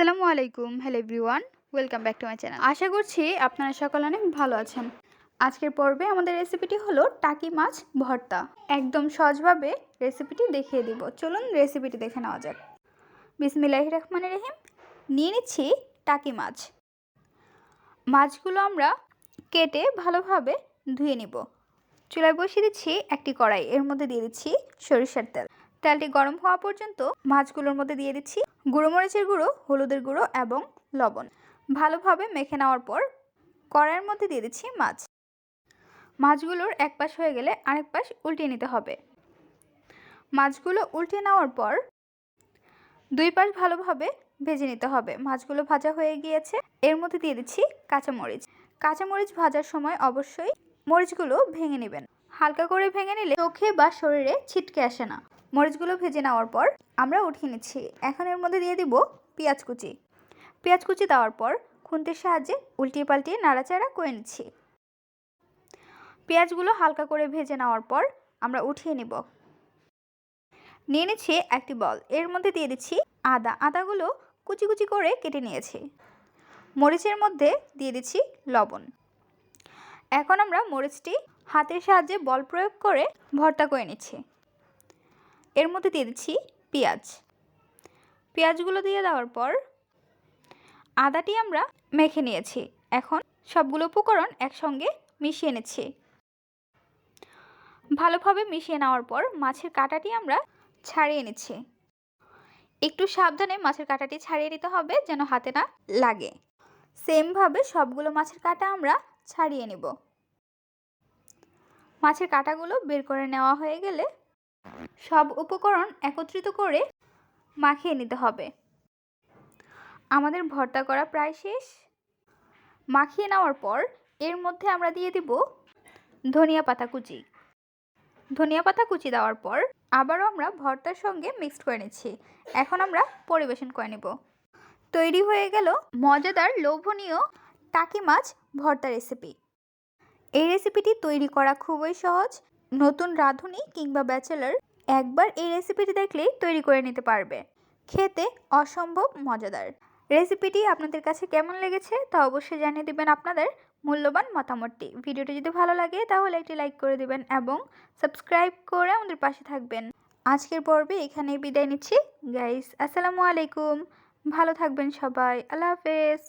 আসসালামু আলাইকুম। Hello everyone welcome back to my channel আশা করছি আপনারা সকলে অনেক ভালো আছেন। আজকের পর্বে আমাদের রেসিপিটি হলো টাকি মাছ ভর্তা। একদম সহজভাবে রেসিপিটি দেখিয়ে দিব। চলুন রেসিপিটি দেখে নেওয়া যাক। বিসমিল্লাহ রহমান রহিম, নিয়ে নিচ্ছি টাকি মাছ। মাছগুলো আমরা কেটে ভালোভাবে ধুয়ে নিব। চুলায় বসিয়ে দিচ্ছি একটি কড়াই, এর মধ্যে দিয়ে দিচ্ছি সরিষার তেল। তেলটি গরম হওয়া পর্যন্ত মাছগুলোর মধ্যে দিয়ে দিচ্ছি গুঁড়ো মরিচের গুঁড়ো, হলুদের গুঁড়ো এবং লবণ। ভালোভাবে মেখে নেওয়ার পর কড়াইয়ের মধ্যে দিয়ে দিচ্ছি মাছ। মাছগুলোর এক পাশ হয়ে গেলে আরেক পাশ উল্টিয়ে নিতে হবে। মাছগুলো উল্টিয়ে নেওয়ার পর দুই পাশ ভালোভাবে ভেজে নিতে হবে। মাছগুলো ভাজা হয়ে গিয়েছে। এর মধ্যে দিয়ে দিচ্ছি কাঁচামরিচ। কাঁচামরিচ ভাজার সময় অবশ্যই মরিচগুলো ভেঙে নেবেন। হালকা করে ভেঙে নিলে চোখে বা শরীরে ছিটকে আসে না। মরিচগুলো ভেজে নেওয়ার পর আমরা উঠিয়ে নিচ্ছি। এখন এর মধ্যে দিয়ে দিব পেঁয়াজ কুচি। পেঁয়াজ কুচি দেওয়ার পর খুন্তির সাহায্যে উল্টিয়ে পাল্টিয়ে নাড়াচাড়া করে নিচ্ছি। পেঁয়াজগুলো হালকা করে ভেজে নেওয়ার পর আমরা উঠিয়ে নিব। নিয়ে নিচ্ছি একটি বল। এর মধ্যে দিয়ে দিচ্ছি আদা। আদাগুলো কুচি কুচি করে কেটে নিয়েছি। মরিচের মধ্যে দিয়ে দিচ্ছি লবণ। এখন আমরা মরিচটি হাতের সাহায্যে বল প্রয়োগ করে ভর্তা করে নিচ্ছি। এর মধ্যে দিয়ে দিচ্ছি পেঁয়াজ। পেঁয়াজগুলো দিয়ে দেওয়ার পর আদাটি আমরা মেখে নিয়েছি। এখন সবগুলো উপকরণ একসঙ্গে মিশিয়ে নিচ্ছি। ভালোভাবে মিশিয়ে নেওয়ার পর মাছের কাঁটাটি আমরা ছাড়িয়ে নিচ্ছি। একটু সাবধানে মাছের কাঁটাটি ছাড়িয়ে নিতে হবে যেন হাতে না লাগে। সেমভাবে সবগুলো মাছের কাঁটা আমরা ছাড়িয়ে নেব। মাছের কাঁটাগুলো বের করে নেওয়া হয়ে গেলে সব উপকরণ একত্রিত করে মাখিয়ে নিতে হবে। আমাদের ভর্তা করা প্রায় শেষ। মাখিয়ে নেওয়ার পর এর মধ্যে আমরা দিয়ে দিব ধনিয়া পাতা কুচি। ধনিয়া পাতা কুচি দেওয়ার পর আবারও আমরা ভর্তার সঙ্গে মিক্সড করে নিচ্ছি। এখন আমরা পরিবেশন করে নেব। তৈরি হয়ে গেল মজাদার লোভনীয় টাকি মাছ ভর্তা রেসিপি এই রেসিপিটি তৈরি করা খুবই সহজ। নতুন রাঁধুনি কিংবা ব্যাচেলার একবার এই রেসিপিটি দেখলেই তৈরি করে নিতে পারবে। খেতে অসম্ভব মজাদার। রেসিপিটি আপনাদের কাছে কেমন লেগেছে তা অবশ্যই জানিয়ে দেবেন আপনাদের মূল্যবান মতামতটি। ভিডিওটি যদি ভালো লাগে তাহলে একটি লাইক করে দেবেন এবং সাবস্ক্রাইব করে আমাদের পাশে থাকবেন। আজকের পর্বে এখানেই বিদায় নিচ্ছি। গাইস, আসসালামু আলাইকুম। ভালো থাকবেন সবাই। আল্লাহ হাফেজ।